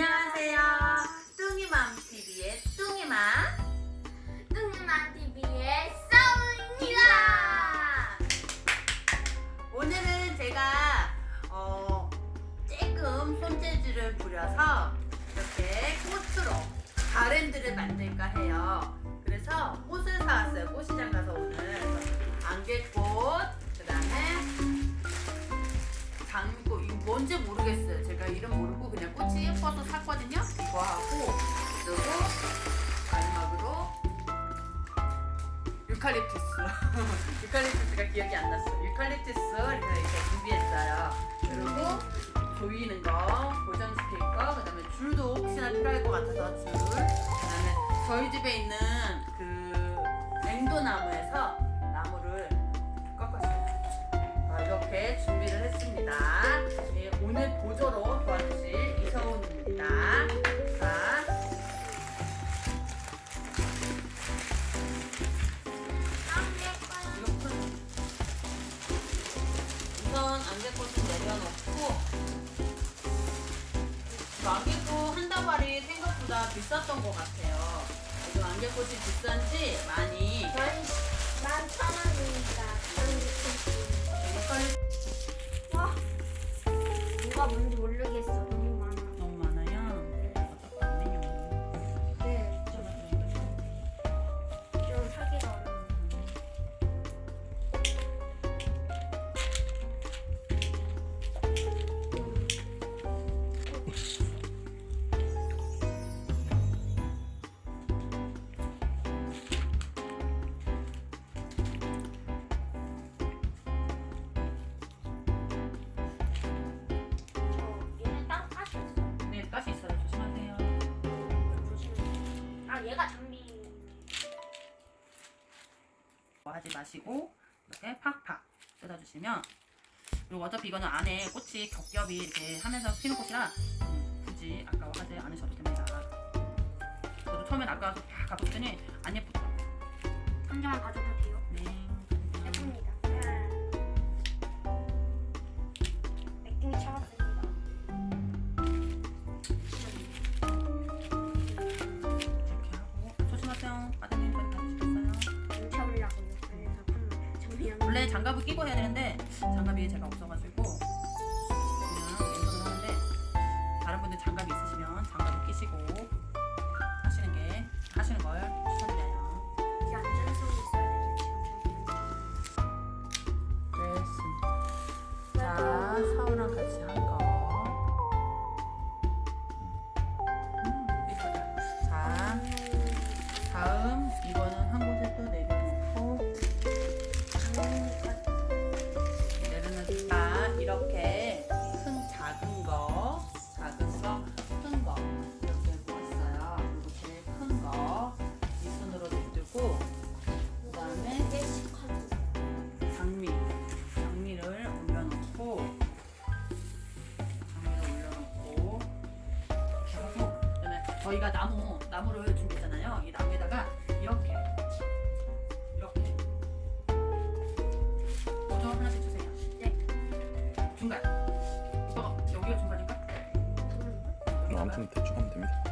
안녕하세요. 뚱이맘 TV의 뚱이맘. 뚱만 TV의 싸움입니다. 오늘은 제가 어, 조금 손재주를 부려서 이렇게 꽃으로 가랜드를 만들까 해요. 그래서 꽃을 사왔어요. 꽃시장 가서 오늘 안개꽃, 그 다음에 유칼립투스. 유칼립투스가 기억이 안 났어. 유칼립투스 이렇게 준비했어요. 그리고 조이는 거, 고정시킬 거, 그 다음에 줄도 혹시나 필요할 것 같아서 줄. 그 다음에 저희 집에 있는 그 냉도나무에서 나무를 꺾었어요. 아, 이렇게 준비를 했습니다. 예, 오늘 보조로 안개꽃 한 다발이 생각보다 비쌌던 것 같아요. 이거 안개꽃이 비싼지 많이 만천 원입니다. 헷갈리 와, 뭐가 뭔지 모르겠어. 하지 마시고 이렇게 팍팍 뜯어주시면 그리고 어차피 이거는 안에 꽃이 겹겹이 이렇게 하면서 피는 꽃이라 음, 굳이 아까워하지 않으셔도 됩니다. 저도 처음엔 아까워서 다 가봤더니 안 예쁘더라고요. 한 장만 가져도 장갑을 끼고 해야 되는데 장갑이 제가 없어가지고 그냥 왼손으로 하는데 다른 분들 장갑이 있으시면 장갑을 끼시고 하시는 게 하시는 걸 추천드려요. 이게 안전성이 있어야 되죠. 지금 그렇습니다. 자, 사우랑 같이 한 거. 저희가 나무 나무를 준비했잖아요. 이 나무에다가 이렇게 이렇게 보조 하나씩 주세요. 네. 중간. 이거 여기가 중간인가? 아무튼 대충 하면 됩니다.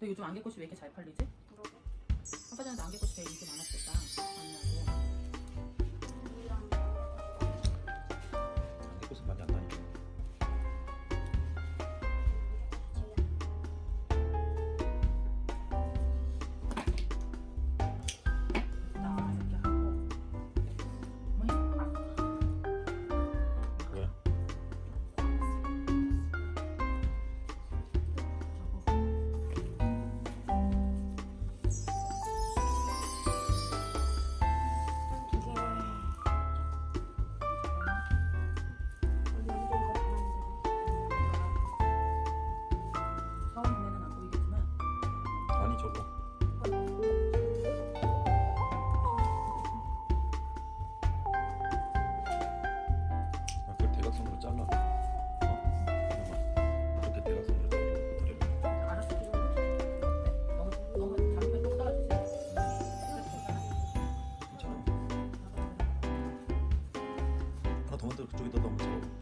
근데 요즘 안개꽃이 왜 이렇게 잘 팔리지? 그러게. 아까 전에 안개꽃이 되게 인기 많았겠다. 아니라고. 하나 더 만들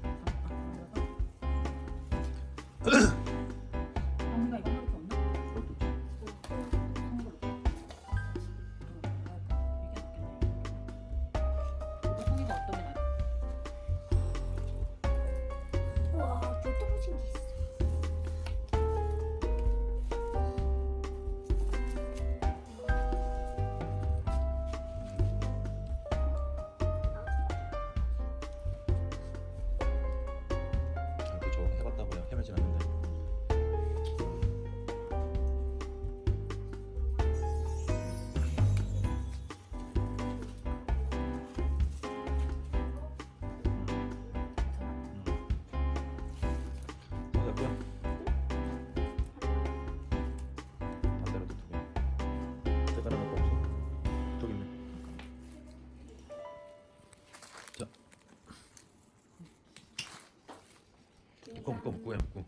묶어 묶어 먹었어.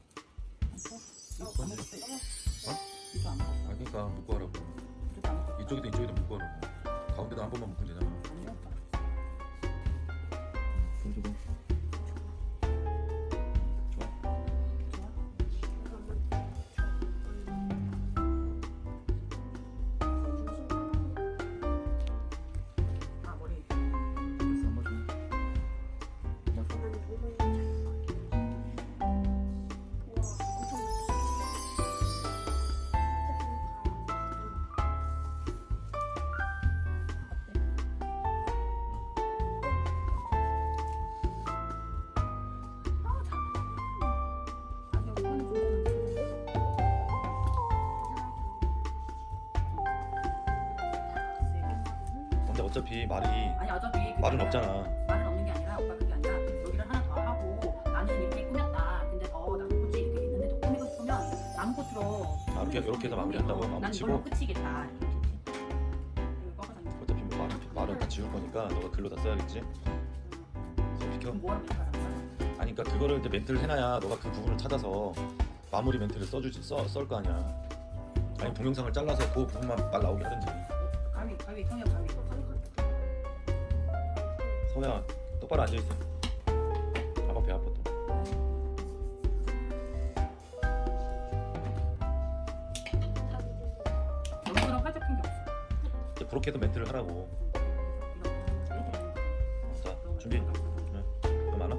이거 안 먹었어. 아 그러니까 묶고 하라고. 이쪽에도 이쪽에도 묶고 하라고. 가운데도 한 번만 묶으면 되잖아. 어차피 말이 아니 어차피 그게 말은 아니라- 없잖아. 말은 없는 게 아니라 오빠 그게 아니라 여기를 하나 더 하고 나는 이렇게 꾸몄다. 근데 더 나무꽃이 이렇게 있는데 더 꾸미고 싶으면 나무꽃으로 아, 이렇게- 이렇게 해서 마무리한다고? 마무리 난 치고? 이걸로 끝이겠다. 이렇게. 이거 꺾어서 어차피 뭐 말은 말은 다 지울 거니까 너가 글로 다 써야겠지. 그래서 비켜. 그럼 뭐하러 멘트하는 거야? 아니 그러니까 그거를 이제 멘트를 해놔야 너가 그 부분을 찾아서 마무리 멘트를 써주지 써썰거 아니야. 아니 동영상을 잘라서 그 부분만 말 나오게 하든지. 가위 가위 성형 가위 서야 똑바로 앉아 있어. 아빠 배 아파 또. 여기처럼 활짝 핀게 없어. 이제 그렇게 해서 멘트를 하라고. 자 준비. 네. 너 많아?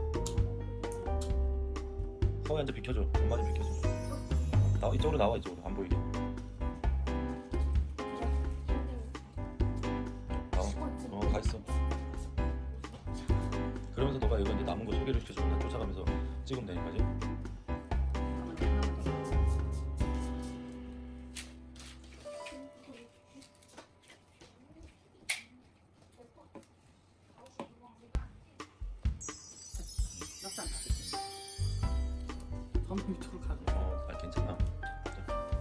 서야 이제 비켜줘. 엄마 좀 비켜줘. 나와 이쪽으로 나와 이쪽으로 안 보이게. 나와. 어, 가 있어. 소개를 시켜줘. 나 쫓아가면서 찍으면 가고. 어, 아 괜찮아.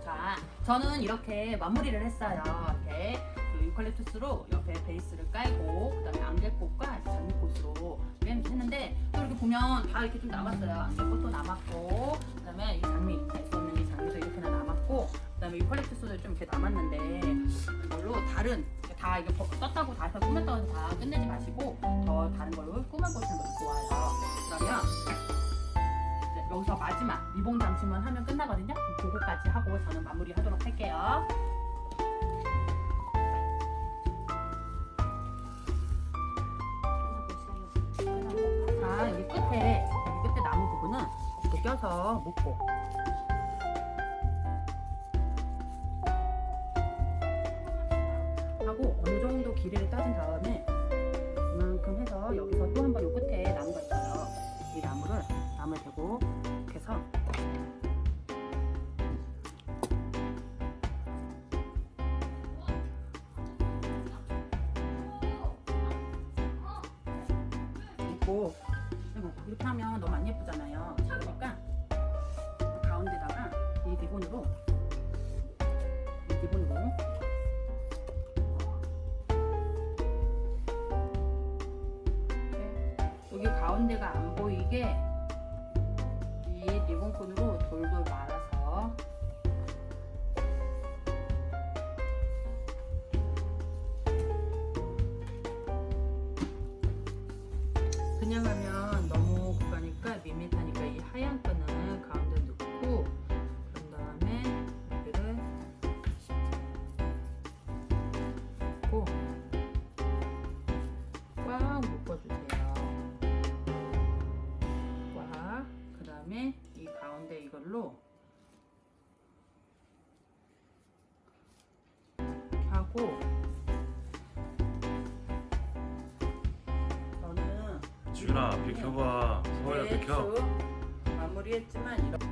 자, 저는 이렇게 마무리를 했어요. 이렇게 그 유칼립투스로 옆에 베이스를 깔고 그다음에 안개꽃과 장미꽃으로 이렇게 했는데 또 이렇게 보면 다 이렇게 좀 남았어요. 안개꽃도 남았고 그다음에 이 장미 다 있었는 이 장미도 이렇게나 남았고 그다음에 유칼립투스도 좀 이렇게 남았는데 이걸로 다른 다 이게 버- 썼다고 다 해서 꾸몄다고 다 끝내지 마시고 더 다른 걸로 꾸며보시는 것도 좋아요. 그러면 여기서 마지막 리본 장치만 하면 끝나거든요. 그거까지 하고 저는 마무리하도록 할게요. 끝에 끝에 나무 부분은 이렇게 껴서 묶고. 하고 어느 정도 길이를 따진 다음에 이만큼 해서 여기서 또 한번 요 끝에 나무가 있어요. 이 나무를 나무에 대고 이렇게 해서. 있고 그리고 이렇게 하면 너무 안 예쁘잖아요. 그러니까 가운데다가 이 리본으로 이 리본으로 이렇게 여기 가운데가 안 보이게 이 리본콘으로 돌돌 말아서 그냥 하면 하얀 끈을 가운데 넣고 그런 다음에 여기를 넣고 꽉 묶어주세요. 꽉. 그 다음에 이 가운데 이걸로 이렇게 하고 저는 지윤아 비켜봐 서호야 비켜 대충 마무리했지만 이렇게